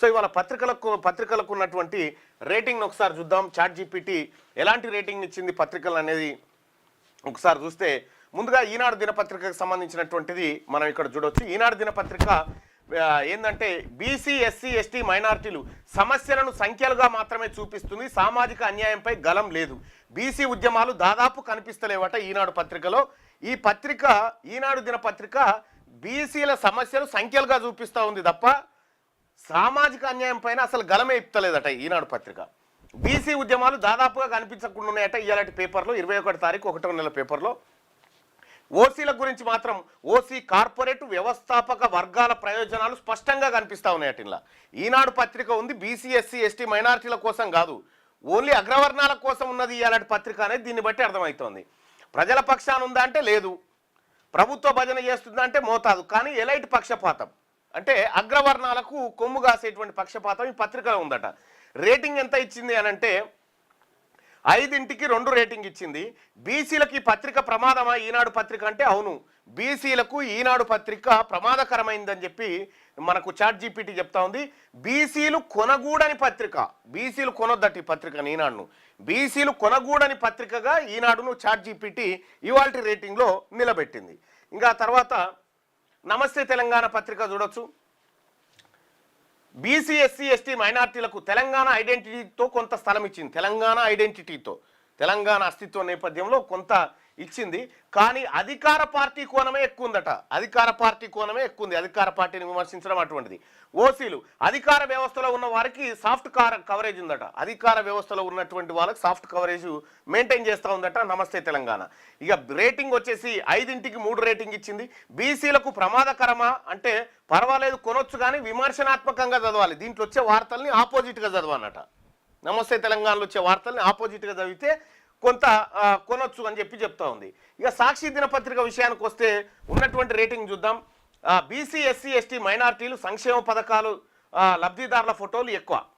So ఇవాళ పత్రికలకు పత్రికలకు ఉన్నటువంటి rating ఒకసారి చూద్దాం. చాట్ జీపీటీ ఎలాంటి రేటింగ్ ఇచ్చింది పత్రికలు అనేది ఒకసారి చూస్తే ముందుగా ఈనాడు దినపత్రికకు సంబంధించినటువంటిది మనం ఇక్కడ చూడవచ్చు ఈనాడు దినపత్రిక ఏంటంటే బీసీ ఎస్సీ ఎస్టీ మైనారిటీలు సమస్యలను సంఖ్యలుగా మాత్రమే చూపిస్తుంది. సామాజిక అన్యాయంపై గలం లేదు. బీసీ ఉద్యమాలు దాదాపు కనిపిస్తలేవట ఈనాడు పత్రికలో. ఈ పత్రిక ఈనాడు దినపత్రిక బీసీల సమస్యలు సంఖ్యలుగా చూపిస్తూ ఉంది తప్ప సామాజిక అన్యాయం పైన అసలు గలమే ఇప్తలేదట ఈనాడు పత్రిక. బీసీ ఉద్యమాలు దాదాపుగా కనిపించకుండా ఉన్నాయట ఇలాంటి పేపర్లో ఇరవై ఒకటి తారీఖు ఒకటో నెల పేపర్లో. ఓసీల గురించి మాత్రం ఓసీ కార్పొరేట్ వ్యవస్థాపక వర్గాల ప్రయోజనాలు స్పష్టంగా కనిపిస్తా ఉన్నాయట ఇలా ఈనాడు పత్రిక ఉంది బీసీ ఎస్సీ ఎస్టీ మైనారిటీల కోసం కాదు. ఓన్లీ అగ్రవర్ణాల కోసం ఉన్నది ఇలాంటి పత్రిక అనేది దీన్ని బట్టి అర్థమవుతోంది. ప్రజల పక్షాన ఉందా అంటే లేదు. ప్రభుత్వ భజన చేస్తుందా అంటే మోతాదు. కానీ ఎలైట్ పక్షపాతం. అంటే అగ్రవర్ణాలకు కొమ్ము కాసేటువంటి పక్షపాతం ఈ పత్రికలో ఉందట. రేటింగ్ ఎంత ఇచ్చింది అని అంటే ఐదింటికి రెండు రేటింగ్ ఇచ్చింది. బీసీలకి ఈ పత్రిక ప్రమాదమా? ఈనాడు పత్రిక అంటే అవును. బీసీలకు ఈనాడు పత్రిక ప్రమాదకరమైందని చెప్పి మనకు చాట్ జీపీటీ చెప్తా ఉంది. బీసీలు కొనగూడని పత్రిక. బీసీలు కొనొద్దట ఈ పత్రికను ఈనాడును. బీసీలు కొనగూడని పత్రికగా ఈనాడును చాట్ జీపీటీ ఇవాల్టి రేటింగ్లో నిలబెట్టింది. ఇంకా తర్వాత నమస్తే తెలంగాణ పత్రిక చూడొచ్చు. బీసీ ఎస్సీ ఎస్టీ మైనార్టీలకు తెలంగాణ ఐడెంటిటీతో కొంత స్థలం ఇచ్చింది. తెలంగాణ ఐడెంటిటీతో. తెలంగాణ అస్తిత్వ నేపథ్యంలో కొంత ఇచ్చింది. కానీ అధికార పార్టీ కోణమే ఎక్కువ ఉందట అధికార పార్టీ కోణమే ఎక్కువ ఉంది అధికార పార్టీని విమర్శించడం అటువంటిది. ఓసీలు అధికార వ్యవస్థలో ఉన్న వారికి సాఫ్ట్ కవరేజ్ ఉందట. అధికార వ్యవస్థలో ఉన్నటువంటి వాళ్ళకి సాఫ్ట్ కవరేజ్ మెయింటైన్ చేస్తూ ఉందట నమస్తే తెలంగాణ. ఇక రేటింగ్ వచ్చేసి ఐదింటికి మూడు రేటింగ్ ఇచ్చింది. బీసీలకు ప్రమాదకరమా అంటే పర్వాలేదు కొనొచ్చు కానీ విమర్శనాత్మకంగా చదవాలి. దీంట్లో వచ్చే వార్తల్ని ఆపోజిట్గా చదవనట. నమస్తే తెలంగాణలో వచ్చే వార్తల్ని ఆపోజిట్గా చదివితే కొంత కొనొచ్చు అని చెప్పి చెప్తా ఉంది. ఇక సాక్షి దినపత్రిక విషయానికి వస్తే ఉన్నటువంటి రేటింగ్ చూద్దాం. బీసీ ఎస్సీ ఎస్టీ మైనార్టీలు సంక్షేమ పథకాలు లబ్ధిదారుల ఫోటోలు ఎక్కువ.